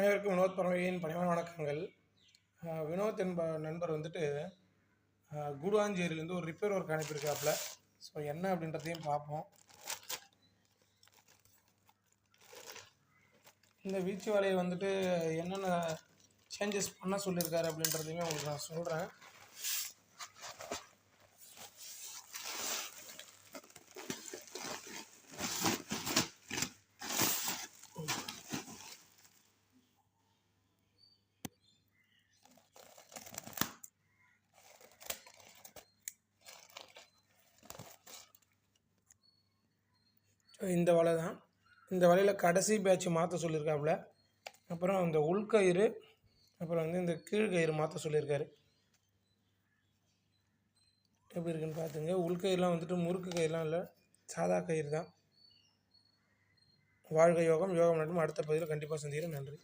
அனைவருக்கும் வினோத் பறவையின் பணிவான வணக்கங்கள். வினோத் என்ப நண்பர் வந்துட்டு அஹ் கூடுவாஞ்சேரியிலேருந்து ஒரு ரிப்பேர் ஒர்க் அனுப்பியிருக்காப்புல. ஸோ என்ன அப்படின்றதையும் பார்ப்போம். இந்த வீச்சு வலையை வந்துட்டு என்னென்ன சேஞ்சஸ் பண்ண சொல்லியிருக்காரு அப்படின்றதையுமே உங்களுக்கு நான் சொல்கிறேன் இந்த வலை தான். இந்த வலையில் கடைசி பேட்ச் மாற்ற சொல்லியிருக்காப்புல அப்புறம் இந்த உள்கயிறு அப்புறம் வந்து இந்த கீழ்கயிறு மாற்ற சொல்லியிருக்காரு எப்படி இருக்குன்னு பார்த்துங்க உள்கயிறுலாம் வந்துட்டு முறுக்கு கயிறுலாம் இல்லை. சாதா கயிறு தான். வாழ்க யோகம். யோகம் நட்டும் அடுத்த பதிவில் கண்டிப்பாக சந்திக்கிறேன். நன்றி.